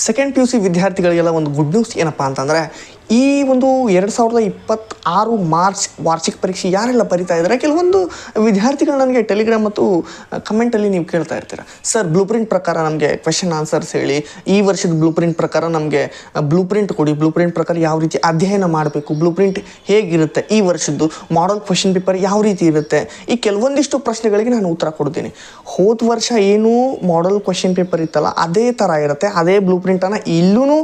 Second P U C ವಿದ್ಯಾರ್ಥಿಗಳಿಗೆಲ್ಲ ಒಂದು good news ಏನಪ್ಪ ಅಂತಂದರೆ ಈ ಒಂದು ಎರಡು ಸಾವಿರದ ಇಪ್ಪತ್ತಾರು ಮಾರ್ಚ್ ವಾರ್ಷಿಕ ಪರೀಕ್ಷೆ ಯಾರೆಲ್ಲ ಬರಿತಾ ಇದ್ದಾರೆ? ಕೆಲವೊಂದು ವಿದ್ಯಾರ್ಥಿಗಳು ನನಗೆ ಟೆಲಿಗ್ರಾಮ್ ಮತ್ತು ಕಮೆಂಟಲ್ಲಿ ನೀವು ಕೇಳ್ತಾ ಇರ್ತೀರ. ಸರ್ ಬ್ಲೂ ಪ್ರಿಂಟ್ ಪ್ರಕಾರ ನಮಗೆ ಕ್ವೆಶನ್ ಆನ್ಸರ್ಸ್ ಹೇಳಿ. ಈ ವರ್ಷದ ಬ್ಲೂ ಪ್ರಿಂಟ್ ಪ್ರಕಾರ ನಮಗೆ ಬ್ಲೂ ಪ್ರಿಂಟ್ ಕೊಡಿ. ಬ್ಲೂ ಪ್ರಿಂಟ್ ಪ್ರಕಾರ ಯಾವ ರೀತಿ ಅಧ್ಯಯನ ಮಾಡಬೇಕು? ಬ್ಲೂ ಪ್ರಿಂಟ್ ಹೇಗಿರುತ್ತೆ? ಈ ವರ್ಷದ್ದು ಮಾಡಲ್ ಕ್ವೆಶನ್ ಪೇಪರ್ ಯಾವ ರೀತಿ ಇರುತ್ತೆ? ಈ ಕೆಲವೊಂದಿಷ್ಟು ಪ್ರಶ್ನೆಗಳಿಗೆ ನಾನು ಉತ್ತರ ಕೊಡ್ತೀನಿ. ಹೋದ ವರ್ಷ ಏನು ಮಾಡಲ್ ಕ್ವೆಶನ್ ಪೇಪರ್ ಇತ್ತಲ್ಲ, ಅದೇ ಥರ ಇರುತ್ತೆ. ಅದೇ ಬ್ಲೂ ಪ್ರಿಂಟನ್ನು ಇಲ್ಲೂ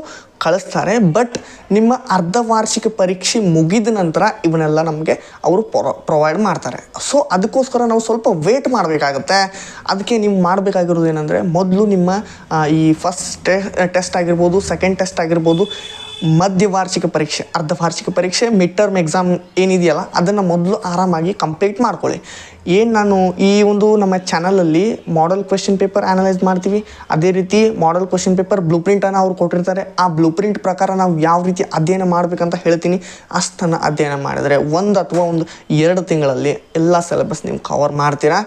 ಕಳಿಸ್ತಾರೆ ಬಟ್ ನಿಮ್ಮ ಅರ್ಧ ವಾರ್ಷಿಕ ಪರೀಕ್ಷೆ ಮುಗಿದ ನಂತರ ಇವನ್ನೆಲ್ಲ ನಮಗೆ ಅವರು ಪ್ರೊವೈಡ್ ಮಾಡ್ತಾರೆ. ಸೊ ಅದಕ್ಕೋಸ್ಕರ ನಾವು ಸ್ವಲ್ಪ ವೇಟ್ ಮಾಡಬೇಕಾಗತ್ತೆ. ಅದಕ್ಕೆ ನೀವು ಮಾಡಬೇಕಾಗಿರೋದು ಏನಂದರೆ, ಮೊದಲು ನಿಮ್ಮ ಈ ಫಸ್ಟ್ ಟೆಸ್ಟ್ ಆಗಿರ್ಬೋದು ಸೆಕೆಂಡ್ ಟೆಸ್ಟ್ ಆಗಿರ್ಬೋದು ಮಧ್ಯ ವಾರ್ಷಿಕ ಪರೀಕ್ಷೆ ಅರ್ಧ ವಾರ್ಷಿಕ ಪರೀಕ್ಷೆ ಮಿಡ್ ಟರ್ಮ್ ಎಕ್ಸಾಮ್ ಏನಿದೆಯಲ್ಲ, ಅದನ್ನು ಮೊದಲು ಆರಾಮಾಗಿ ಕಂಪ್ಲೀಟ್ ಮಾಡ್ಕೊಳ್ಳಿ. ಏನು ನಾನು ಈ ಒಂದು ನಮ್ಮ ಚಾನಲಲ್ಲಿ ಮಾಡಲ್ ಕ್ವೆಶನ್ ಪೇಪರ್ ಅನಲೈಸ್ ಮಾಡ್ತೀವಿ, ಅದೇ ರೀತಿ ಮಾಡಲ್ ಕ್ವೆಶನ್ ಪೇಪರ್ ಬ್ಲೂ ಪ್ರಿಂಟನ್ನು ಅವ್ರು ಕೊಟ್ಟಿರ್ತಾರೆ. ಆ ಬ್ಲೂ ಪ್ರಿಂಟ್ ಪ್ರಕಾರ ನಾವು ಯಾವ ರೀತಿ ಅಧ್ಯಯನ ಮಾಡಬೇಕಂತ ಹೇಳ್ತೀನಿ. ಅಷ್ಟನ್ನು ಅಧ್ಯಯನ ಮಾಡಿದರೆ ಒಂದು ಅಥವಾ ಒಂದು ಎರಡು ತಿಂಗಳಲ್ಲಿ ಎಲ್ಲ ಸಿಲೆಬಸ್ ನೀವು ಕವರ್ ಮಾಡ್ತೀರಾ.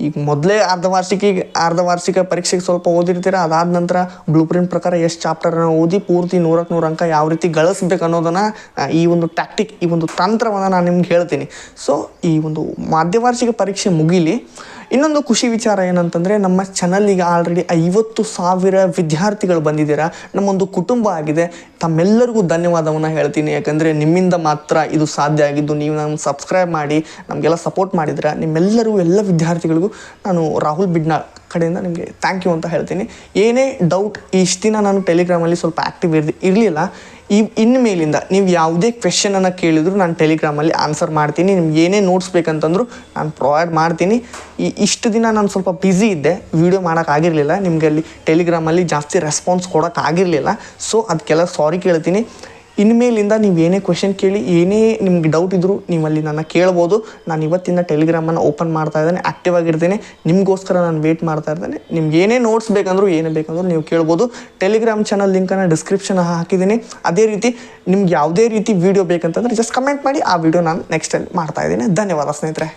ಈಗ ಮೊದಲೇ ಅರ್ಧ ವಾರ್ಷಿಕಿಗೆ ಅರ್ಧ ವಾರ್ಷಿಕ ಪರೀಕ್ಷೆಗೆ ಸ್ವಲ್ಪ ಓದಿರ್ತೀರ? ಅದಾದ ನಂತರ ಬ್ಲೂ ಪ್ರಿಂಟ್ ಪ್ರಕಾರ ಎಷ್ಟು ಚಾಪ್ಟರ್ನ ಓದಿ ಪೂರ್ತಿ ನೂರಕ್ಕೆ ನೂರು ಅಂಕ ಯಾವ ರೀತಿ ಗಳಿಸ್ಬೇಕು ಅನ್ನೋದನ್ನು ಈ ಒಂದು ಟ್ಯಾಕ್ಟಿಕ್ ಈ ಒಂದು ತಂತ್ರವನ್ನು ನಾನು ನಿಮ್ಗೆ ಹೇಳ್ತೀನಿ. ಸೊ ಈ ಒಂದು ಮಾಧ್ಯವಾರ್ಷಿಕ ಪರೀಕ್ಷೆ ಮುಗೀಲಿ ಇನ್ನೊಂದು ಖುಷಿ ವಿಚಾರ ಏನಂತಂದರೆ ನಮ್ಮ ಚಾನಲ್ಲಿಗೆ ಆಲ್ರೆಡಿ ಐವತ್ತು ಸಾವಿರ ವಿದ್ಯಾರ್ಥಿಗಳು ಬಂದಿದ್ದೀರಾ. ನಮ್ಮೊಂದು ಕುಟುಂಬ ಆಗಿದೆ. ತಮ್ಮೆಲ್ಲರಿಗೂ ಧನ್ಯವಾದವನ್ನು ಹೇಳ್ತೀನಿ. ಯಾಕಂದರೆ ನಿಮ್ಮಿಂದ ಮಾತ್ರ ಇದು ಸಾಧ್ಯ ಆಗಿದ್ದು ನೀವು ನಮ್ಮ ಸಬ್ಸ್ಕ್ರೈಬ್ ಮಾಡಿ, ನಮಗೆಲ್ಲ ಸಪೋರ್ಟ್ ಮಾಡಿದ್ರೆ ನಿಮ್ಮೆಲ್ಲರಿಗೂ, ಎಲ್ಲ ವಿದ್ಯಾರ್ಥಿಗಳಿಗೂ ನಾನು ರಾಹುಲ್ ಬಿಡ್ನಾಳ್ ಕಡೆಯಿಂದ ನಿಮಗೆ ಥ್ಯಾಂಕ್ ಯು ಅಂತ ಹೇಳ್ತೀನಿ. ಏನೇ ಡೌಟ್ ಇಷ್ಟು ದಿನ ನಾನು ಟೆಲಿಗ್ರಾಮಲ್ಲಿ ಸ್ವಲ್ಪ ಆ್ಯಕ್ಟಿವ್ ಇರ್ ಇರಲಿಲ್ಲ. ಈ ಇನ್ಮೇಲಿಂದ ನೀವು ಯಾವುದೇ ಕ್ವೆಶನನ್ನು ಕೇಳಿದ್ರು ನಾನು ಟೆಲಿಗ್ರಾಮಲ್ಲಿ ಆನ್ಸರ್ ಮಾಡ್ತೀನಿ. ನಿಮ್ಗೆ ಏನೇ ನೋಟ್ಸ್ ಬೇಕಂತಂದ್ರು ನಾನು ಪ್ರೊವೈಡ್ ಮಾಡ್ತೀನಿ. ಈ ಇಷ್ಟು ದಿನ ನಾನು ಸ್ವಲ್ಪ ಬ್ಯುಸಿ ಇದ್ದೆ. ವೀಡಿಯೋ ಮಾಡೋಕ್ಕಾಗಿರಲಿಲ್ಲ ನಿಮಗೆ ಅಲ್ಲಿ ಟೆಲಿಗ್ರಾಮಲ್ಲಿ ಜಾಸ್ತಿ ರೆಸ್ಪಾನ್ಸ್ ಕೊಡೋಕ್ಕಾಗಿರಲಿಲ್ಲ ಸೊ ಅದಕ್ಕೆಲ್ಲ ಸಾರಿ ಕೇಳ್ತೀನಿ. ಇನ್ಮೇಲಿಂದ ನೀವು ಏನೇ ಕ್ವೆಶನ್ ಕೇಳಿ, ಏನೇ ನಿಮ್ಗೆ ಡೌಟ್ ಇದ್ದರೂ ನೀವು ಅಲ್ಲಿ ನನ್ನ ಕೇಳ್ಬೋದು. ನಾನು ಇವತ್ತಿಂದ ಟೆಲಿಗ್ರಾಮನ್ನು ಓಪನ್ ಮಾಡ್ತಾ ಇದ್ದೇನೆ ಆ್ಯಕ್ಟಿವ್ ಆಗಿರ್ತೇನೆ. ನಿಮಗೋಸ್ಕರ ನಾನು ವೇಟ್ ಮಾಡ್ತಾ ಇದ್ದೇನೆ ನಿಮ್ಗೆ ಏನೇ ನೋಟ್ಸ್ ಬೇಕಂದ್ರೂ, ಏನೇ ಬೇಕಂದ್ರೂ ನೀವು ಕೇಳ್ಬೋದು. ಟೆಲಿಗ್ರಾಮ್ ಚಾನಲ್ ಲಿಂಕನ್ನು ಡಿಸ್ಕ್ರಿಪ್ಷನ್ ಹಾಕಿದ್ದೀನಿ. ಅದೇ ರೀತಿ ನಿಮ್ಗೆ ಯಾವುದೇ ರೀತಿ ವೀಡಿಯೋ ಬೇಕಂತಂದ್ರೆ ಜಸ್ಟ್ ಕಮೆಂಟ್ ಮಾಡಿ. ಆ ವಿಡಿಯೋ ನಾನು ನೆಕ್ಸ್ಟ್ ಟೈಮ್ ಮಾಡ್ತಾ ಇದ್ದೀನಿ. ಧನ್ಯವಾದ ಸ್ನೇಹಿತರೆ.